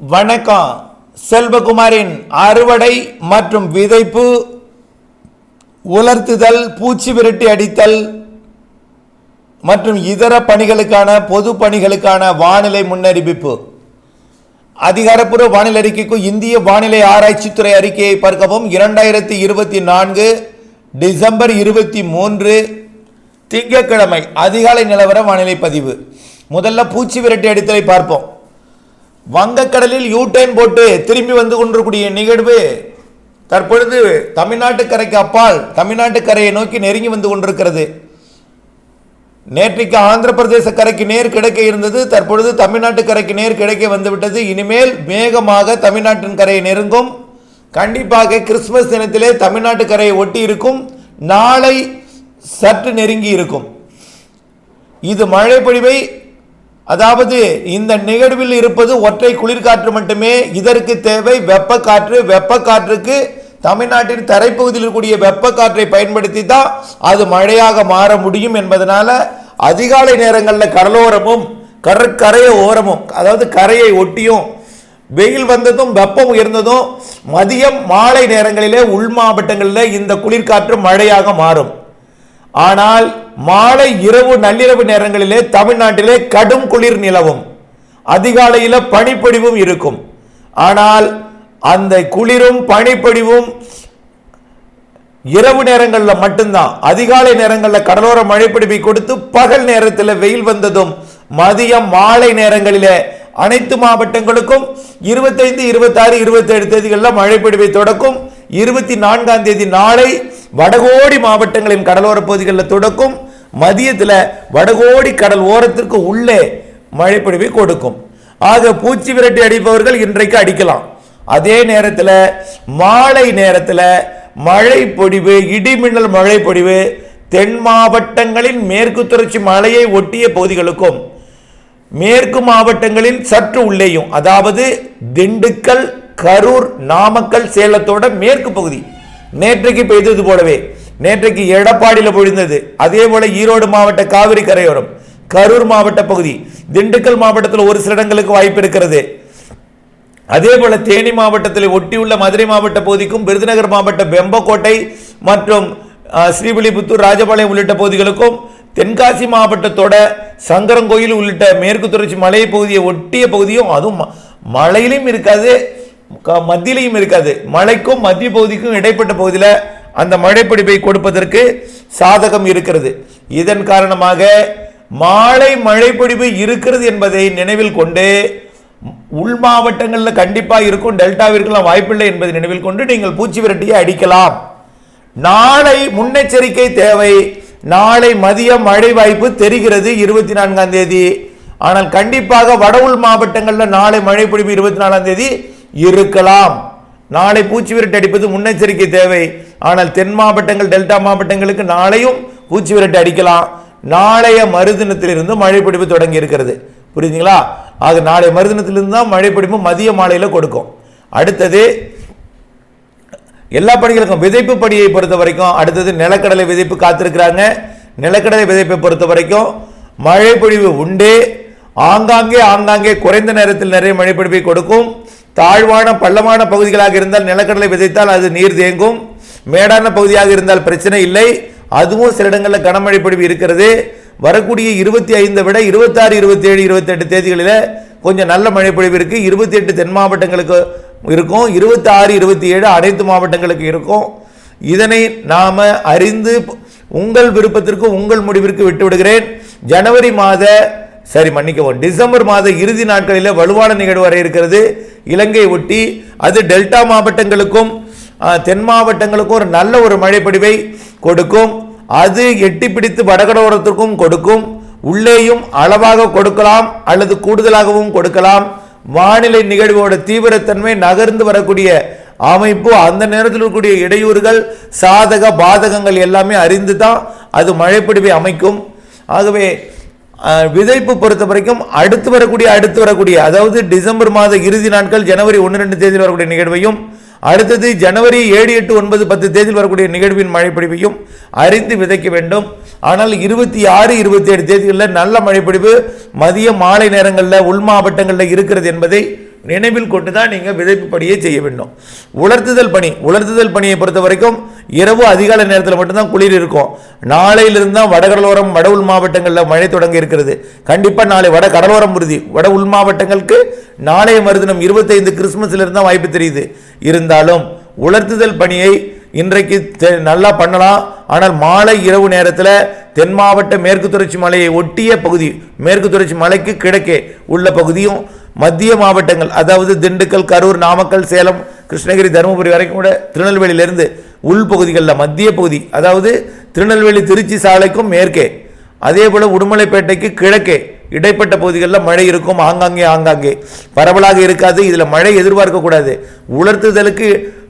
வணக்கம். செல்வகுமாரின் அறுவடை மற்றும் விதைப்பு உலர்த்துதல் பூச்சி விரட்டி அடித்தல் மற்றும் இதர பணிகளுக்கான பொது பணிகளுக்கான வானிலை முன்னறிவிப்பு. அதிகாரப்பூர்வ வானிலை அறிக்கைக்கும் இந்திய வானிலை ஆராய்ச்சித்துறை அறிக்கையை பார்க்கவும். இரண்டாயிரத்தி இருபத்தி நான்கு டிசம்பர் இருபத்தி மூன்று திங்கட்கிழமை அதிகாலை நிலவர வானிலை பதிவு. முதல்ல பூச்சி விரட்டி அடித்தலை பார்ப்போம். வங்கக்கடலில் யூட்டைன் போட்டு திரும்பி வந்து கொண்டிருக்கூடிய நிகழ்வு தற்பொழுது தமிழ்நாட்டு கரைக்கு அப்பால் தமிழ்நாட்டு கரையை நோக்கி நெருங்கி வந்து கொண்டிருக்கிறது. நேற்றைக்கு ஆந்திர பிரதேச கரைக்கு நேர் கிடைக்க இருந்தது தற்பொழுது தமிழ்நாட்டு கரைக்கு நேர் கிடைக்க வந்துவிட்டது. இனிமேல் வேகமாக தமிழ்நாட்டின் கரையை நெருங்கும். கண்டிப்பாக கிறிஸ்துமஸ் தினத்திலே தமிழ்நாட்டு கரையை ஒட்டி இருக்கும். நாளை சற்று நெருங்கி இருக்கும். இது மழை பொழிவை அதாவது இந்த நிகழ்வில் இருப்பது ஒற்றை குளிர்காற்று மட்டுமே இதற்கு தேவை வெப்ப காற்று வெப்ப காற்றுக்கு தமிழ்நாட்டின் தரைப்பகுதியில் இருக்கக்கூடிய வெப்ப காற்றை பயன்படுத்தி தான் அது மழையாக மாற முடியும் என்பதனால அதிகாலை நேரங்களில் கடலோரமும் கடற்கரைய ஓரமும் அதாவது கரையை ஒட்டியும் வெயில் வந்ததும் வெப்பம் உயர்ந்ததும் மதியம் மாலை நேரங்களிலே உள் மாவட்டங்களில் இந்த குளிர்காற்று மழையாக மாறும். ஆனால் மாலை இரவு நள்ளிரவு நேரங்களிலே தமிழ்நாட்டிலே கடும் குளிர் நிலவும். அதிகாலையில் பனிப்பொழிவும் இருக்கும். ஆனால் அந்த குளிரும் பனிப்பொழிவும் இரவு நேரங்களில் மட்டும்தான். அதிகாலை நேரங்களில் கடலோர மழைப்பிடிப்பை கொடுத்து பகல் நேரத்தில் வெயில் வந்ததும் மதியம் மாலை நேரங்களிலே அனைத்து மாவட்டங்களுக்கும் இருபத்தைந்து இருபத்தாறு இருபத்தேழு தேதிகளில் மழைப்பிடிப்பை தொடக்கும். இருபத்தி நான்காம் தேதி நாளை வடகோடி மாவட்டங்களின் கடலோர பகுதிகளில் தொடக்கும். மதியத்தில் வடகோடி கடல் ஓரத்திற்கு உள்ளே மழைப்பொழிவை கொடுக்கும். ஆக பூச்சி விரட்டி அடிப்பவர்கள் இன்றைக்கு அடிக்கலாம். அதே நேரத்தில் மாலை நேரத்தில் மழை பொடிவு இடிமின்னல் மழை தென் மாவட்டங்களின் மேற்கு தொடர்ச்சி மலையை ஒட்டிய பகுதிகளுக்கும் மேற்கு மாவட்டங்களின் சற்று உள்ளேயும் அதாவது திண்டுக்கல் கரூர் நாமக்கல் சேலத்தோட மேற்கு பகுதி. நேற்றைக்கு பெய்தது போலவே நேற்றைக்கு எடப்பாடியில் பொழிந்தது. அதே போல ஈரோடு மாவட்ட காவிரி கரையோரம் கரூர் மாவட்ட பகுதி திண்டுக்கல் மாவட்டத்தில் ஒரு சில இடங்களுக்கு வாய்ப்பு இருக்கிறது. அதே போல தேனி மாவட்டத்தில் ஒட்டியுள்ள மதுரை மாவட்ட பகுதிக்கும் விருதுநகர் மாவட்ட பெம்பக்கோட்டை மற்றும் ஸ்ரீவில்லிபுத்தூர் ராஜபாளையம் உள்ளிட்ட பகுதிகளுக்கும் தென்காசி மாவட்டத்தோட சங்கரங்கோயில் உள்ளிட்ட மேற்கு தொடர்ச்சி மலை பகுதியை ஒட்டிய பகுதியும் அதுவும் ம- இருக்காது க- மத்தியிலையும் இருக்காது. மலைக்கும் மத்திய பகுதிக்கும் இடைப்பட்ட பகுதியில் அந்த மழைப்பிடிப்பை கொடுப்பதற்கு சாதகம் இருக்கிறது. இதன் காரணமாக மாலை மழைப்பிடிப்பு இருக்கிறது என்பதை நினைவில் கொண்டு உள் மாவட்டங்களில் கண்டிப்பாக இருக்கும் டெல்டாவிற்கெல்லாம் வாய்ப்பில்லை என்பதை நினைவில் கொண்டு நீங்கள் பூச்சி விரட்டியை அடிக்கலாம். நாளை முன்னெச்சரிக்கை தேவை. நாளை மதியம் மழை வாய்ப்பு தெரிகிறது இருபத்தி நான்காம் தேதி. ஆனால் கண்டிப்பாக வட உள் மாவட்டங்களில் நாளை மழை பொழிவு இருபத்தி நாலாம் தேதி இருக்கலாம். நாளை பூச்சி விரட்டு அடிப்பது முன்னெச்சரிக்கை தேவை. ஆனால் தென் மாவட்டங்கள் டெல்டா மாவட்டங்களுக்கு நாளையும் பூச்சி விரட்டு அடிக்கலாம். நாளைய மறுதினத்திலிருந்து மழை தொடங்கி இருக்கிறது. புரியுதுங்களா? அது நாளை மறுதினத்திலிருந்து தான் மழை மதிய மாலையில் கொடுக்கும். அடுத்தது எல்லா பணிகளுக்கும் விதைப்பு பணியை பொறுத்த வரைக்கும் அடுத்தது நிலக்கடலை விதைப்பு காத்திருக்கிறாங்க. நிலக்கடலை விதைப்பை பொறுத்த வரைக்கும் மழை பொழிவு உண்டு. ஆங்காங்கே ஆங்காங்கே குறைந்த நேரத்தில் நிறைய மழை பொழிவை கொடுக்கும். தாழ்வான பள்ளமான பகுதிகளாக இருந்தால் நிலக்கடலை விதைத்தால் அது நீர் தேங்கும். மேடான பகுதியாக இருந்தால் பிரச்சனை இல்லை. அதுவும் சில இடங்களில் கனமழை பொழிவு இருக்கிறது. வரக்கூடிய இருபத்தி ஐந்தை விட இருபத்தாறு இருபத்தி ஏழு இருபத்தெட்டு தேதிகளில் கொஞ்சம் நல்ல மழை பொழிவு இருக்குது இருபத்தி எட்டு தென் மாவட்டங்களுக்கு இருக்கும். இருபத்தி ஆறு இருபத்தி ஏழு அனைத்து மாவட்டங்களுக்கு இருக்கும். இதனை நாம் அறிந்து உங்கள் விருப்பத்திற்கு உங்கள் முடிவிற்கு விட்டு விடுகிறேன் ஜனவரி மாத சரி மன்னிக்கவும் டிசம்பர் மாத இறுதி நாட்களில் வலுவான நிகழ்வு வர இருக்கிறது. இலங்கை ஒட்டி அது டெல்டா மாவட்டங்களுக்கும் தென் மாவட்டங்களுக்கும் ஒரு நல்ல ஒரு மழைப்படிவை கொடுக்கும். அது எட்டி பிடித்து வடகடோரத்திற்கும் கொடுக்கும். உள்ளேயும் அளவாக கொடுக்கலாம் அல்லது கூடுதலாகவும் கொடுக்கலாம். வானிலை நிகழ்வோட தீவிரத்தன்மை நகர்ந்து வரக்கூடிய அமைப்பு அந்த நேரத்தில் இருக்கக்கூடிய இடையூறுகள் சாதக பாதகங்கள் எல்லாமே அறிந்து தான் அது மழைப்பிடிவை அமைக்கும். ஆகவே விதைப்பு பொறுத்த வரைக்கும் அடுத்து வரக்கூடிய அடுத்து வரக்கூடிய அதாவது டிசம்பர் மாத இறுதி நாட்கள் ஜனவரி ஒன்று ரெண்டு தேதியில் வரக்கூடிய நிகழ்வையும் அடுத்தது ஜனவரி ஏழு எட்டு ஒன்பது பத்து தேதியில் வரக்கூடிய நிகழ்வின் மழைப்பிடிவையும் அறிந்து விதைக்க வேண்டும். ஆனால் இருபத்தி ஆறு இருபத்தி ஏழு தேதிகளில் நல்ல மழைப்பிடிவு மதிய மாலை நேரங்களில் உள் மாவட்டங்களில் இருக்கிறது என்பதை நினைவில் கொண்டு தான் நீங்கள் விதைப்பு பணியை செய்ய வேண்டும். உலர்த்துதல் பணி உலர்த்துதல் பணியை பொறுத்த வரைக்கும் இரவு அதிகாலை நேரத்தில் மட்டும்தான் குளிர் இருக்கும். நாளையிலிருந்து தான் வடகடலோரம் வட உள் மாவட்டங்களில் மழை தொடங்க இருக்கிறது. கண்டிப்பாக நாளை வட கடலோரம் உறுதி வட உள் மாவட்டங்களுக்கு நாளைய மறுதினம் இருபத்தைந்து கிறிஸ்மஸில் தான் வாய்ப்பு தெரியுது. இருந்தாலும் உலர்த்துதல் பணியை இன்றைக்கு தெ- நல்லா பண்ணலாம். ஆனால் மாலை இரவு நேரத்தில் தென் மாவட்ட மேற்கு தொடர்ச்சி மலையை ஒட்டிய பகுதி மேற்கு தொடர்ச்சி மலைக்கு கிழக்கே உள்ள பகுதியும் மத்திய மாவட்டங்கள் அதாவது திண்டுக்கல் கரூர் நாமக்கல் சேலம் கிருஷ்ணகிரி தருமபுரி வரைக்கும் கூட திருநெல்வேலியிலிருந்து உள்பகுதிகளில் மத்திய பகுதி அதாவது திருநெல்வேலி திருச்சி சாலைக்கும் மேற்கே அதே போல் உடுமலைப்பேட்டைக்கு கிழக்கே இடைப்பட்ட பகுதிகளில் மழை இருக்கும் ஆங்காங்கே ஆங்காங்கே. பரவலாக இருக்காது இதில் மழை எதிர்பார்க்கக்கூடாது உலர்த்துதலுக்கு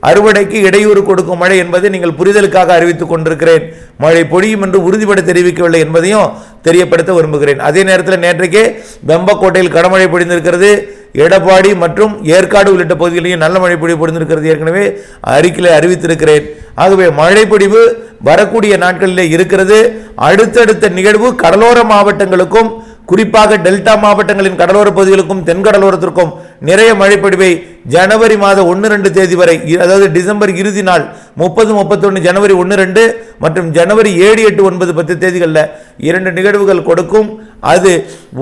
அறுவடைக்கு இடையூறு கொடுக்கும் மழை என்பதை நீங்கள் புரிதலுக்காக அறிவித்துக் கொண்டிருக்கிறேன். மழை பொழியும் என்று உறுதிப்பட தெரிவிக்கவில்லை என்பதையும் தெரியப்படுத்த விரும்புகிறேன். அதே நேரத்தில் நேற்றைக்கே வெம்பக்கோட்டையில் கனமழை பொழிந்திருக்கிறது. எடப்பாடி மற்றும் ஏற்காடு உள்ளிட்ட பகுதிகளையும் நல்ல மழை பொழிவு பொழிந்திருக்கிறது. ஏற்கனவே அறிக்கையில் அறிவித்திருக்கிறேன். ஆகவே மழை பொழிவு வரக்கூடிய நாட்களிலே இருக்கிறது. அடுத்தடுத்த நிகழ்வு கடலோர மாவட்டங்களுக்கும் குறிப்பாக டெல்டா மாவட்டங்களின் கடலோர பகுதிகளுக்கும் தென்கடலோரத்திற்கும் நிறைய மழைப்பொழிவை ஜனவரி மாதம் ஒன்று ரெண்டு தேதி வரை அதாவது டிசம்பர் இறுதி நாள் முப்பது முப்பத்தொன்று ஜனவரி ஒன்று ரெண்டு மற்றும் ஜனவரி ஏழு எட்டு ஒன்பது பத்து தேதிகளில் இரண்டு நிகழ்வுகள் கொடுக்கும். அது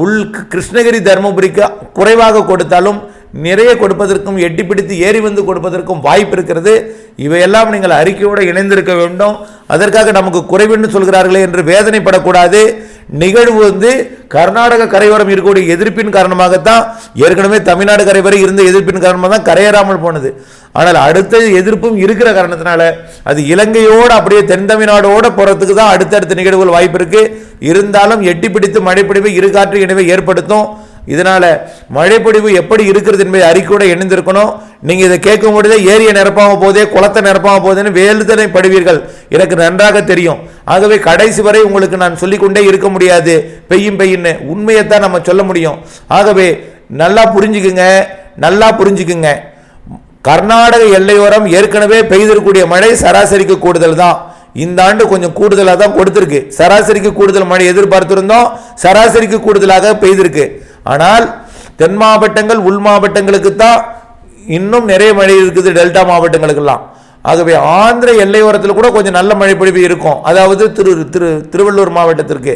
உள் கிருஷ்ணகிரி தருமபுரிக்கு குறைவாக கொடுத்தாலும் நிறைய கொடுப்பதற்கும் எட்டி பிடித்து ஏறி வந்து கொடுப்பதற்கும் வாய்ப்பு இருக்கிறது. இவையெல்லாம் நீங்கள் அறிக்கையோடு இணைந்திருக்க வேண்டும். அதற்காக நமக்கு குறைவென்று சொல்கிறார்களே என்று வேதனைப்படக்கூடாது. நிகழ்வு வந்து கர்நாடக கரையோரம் இருக்கக்கூடிய எதிர்ப்பின் காரணமாகத்தான் ஏற்கனவே தமிழ்நாடு கரைவரை இருந்த எதிர்ப்பின் காரணமாக தான் கரையேறாமல் போனது. ஆனால் அடுத்த எதிர்ப்பும் இருக்கிற காரணத்தினால அது இலங்கையோடு அப்படியே தென் தமிழ்நாடோட போகிறதுக்கு தான் அடுத்தடுத்த நிகழ்வுகள் வாய்ப்பு இருக்குது இருந்தாலும் எட்டி பிடித்து மழைப்பிடிவை இரு காற்று இணைவை ஏற்படுத்தும். இதனால் மழைப்பொழிவு எப்படி இருக்கிறது என்பதை அறிக்கையோட இணைந்திருக்கணும். நீங்கள் இதை கேட்கும் பொழுதே ஏரியை நிரப்பாக போதே குளத்தை நிரப்பாக போதேன்னு வேலுதனை படுவீர்கள். எனக்கு நன்றாக தெரியும். ஆகவே கடைசி வரை உங்களுக்கு நான் சொல்லிக்கொண்டே இருக்க முடியாது. பெய்யும் பெய்யுன்னு உண்மையைத்தான் நம்ம சொல்ல முடியும். ஆகவே நல்லா புரிஞ்சுக்குங்க நல்லா புரிஞ்சுக்குங்க. கர்நாடக எல்லையோரம் ஏற்கனவே பெய்திருக்கக்கூடிய மழை சராசரிக்கு கூடுதல் தான். இந்த ஆண்டு கொஞ்சம் கூடுதலாக தான் கொடுத்துருக்கு. சராசரிக்கு கூடுதல் மழை எதிர்பார்த்திருந்தோம். சராசரிக்கு கூடுதலாக பெய்திருக்கு. ஆனால் தென் மாவட்டங்கள் உள் மாவட்டங்களுக்கு தான் இன்னும் நிறைய மழை இருக்குது டெல்டா மாவட்டங்களுக்கெல்லாம். ஆகவே ஆந்திர எல்லையோரத்தில் கூட கொஞ்சம் நல்ல மழை பொழிவு இருக்கும். அதாவது திரு திரு திருவள்ளூர் மாவட்டத்திற்கு.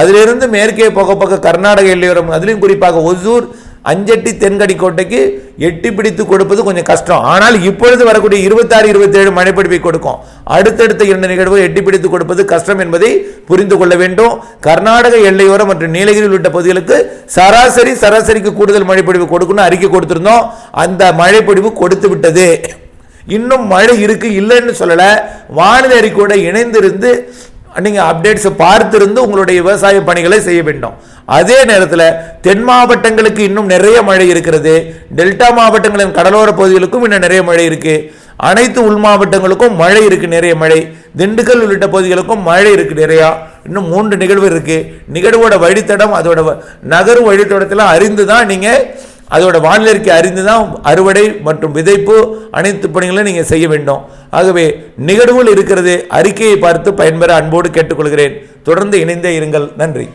அதிலிருந்து மேற்கே போக போக கர்நாடக எல்லையோரம் அதிலும் குறிப்பாக ஒசூர் அஞ்சட்டி தென்கடி கோட்டைக்கு எட்டி பிடித்து கொடுப்பது கொஞ்சம் கஷ்டம். ஆனால் இப்பொழுது வரக்கூடிய இருபத்தாறு இருபத்தேழு மழைப்பிடிப்பை கொடுக்கும். அடுத்தடுத்த இரண்டு நிகழ்வு எட்டி பிடித்து கொடுப்பது கஷ்டம் என்பதை புரிந்து கொள்ள வேண்டும். கர்நாடக எல்லையோரம் மற்றும் நீலகிரி உள்ளிட்ட பகுதிகளுக்கு சராசரி சராசரிக்கு கூடுதல் மழைப்பொழிவு கொடுக்கணும் அறிக்கை கொடுத்திருந்தோம். அந்த மழைப்பொழிவு கொடுத்து விட்டது. இன்னும் மழை இருக்கு இல்லைன்னு சொல்லலை. வானிலை அறிக்கையோட இணைந்திருந்து நீங்கள் அப்டேட்ஸை பார்த்திருந்து உங்களுடைய விவசாய பணிகளை செய்ய வேண்டும். அதே நேரத்தில் தென் மாவட்டங்களுக்கு இன்னும் நிறைய மழை இருக்கிறது. டெல்டா மாவட்டங்களின் கடலோர பகுதிகளுக்கும் இன்னும் நிறைய மழை இருக்குது அனைத்து உள் மாவட்டங்களுக்கும் மழை இருக்குது நிறைய மழை. திண்டுக்கல் உள்ளிட்ட பகுதிகளுக்கும் மழை இருக்குது நிறையா. இன்னும் மூன்று நிகழ்வு இருக்குது நிகழ்வோட வழித்தடம் அதோட வ- நகரும் வழித்தடத்தில் அறிந்து தான் நீங்கள் அதோட வானிலைக்கு அறிந்து தான் அறுவடை மற்றும் விதைப்பு அனைத்து பணிகளும் நீங்கள் செய்ய வேண்டும். ஆகவே நிகழ்வுகள் இருக்கிறது அறிக்கையை பார்த்து பயன்பெற அன்போடு கேட்டுக்கொள்கிறேன். தொடர்ந்து இணைந்தே இருங்கள். நன்றி.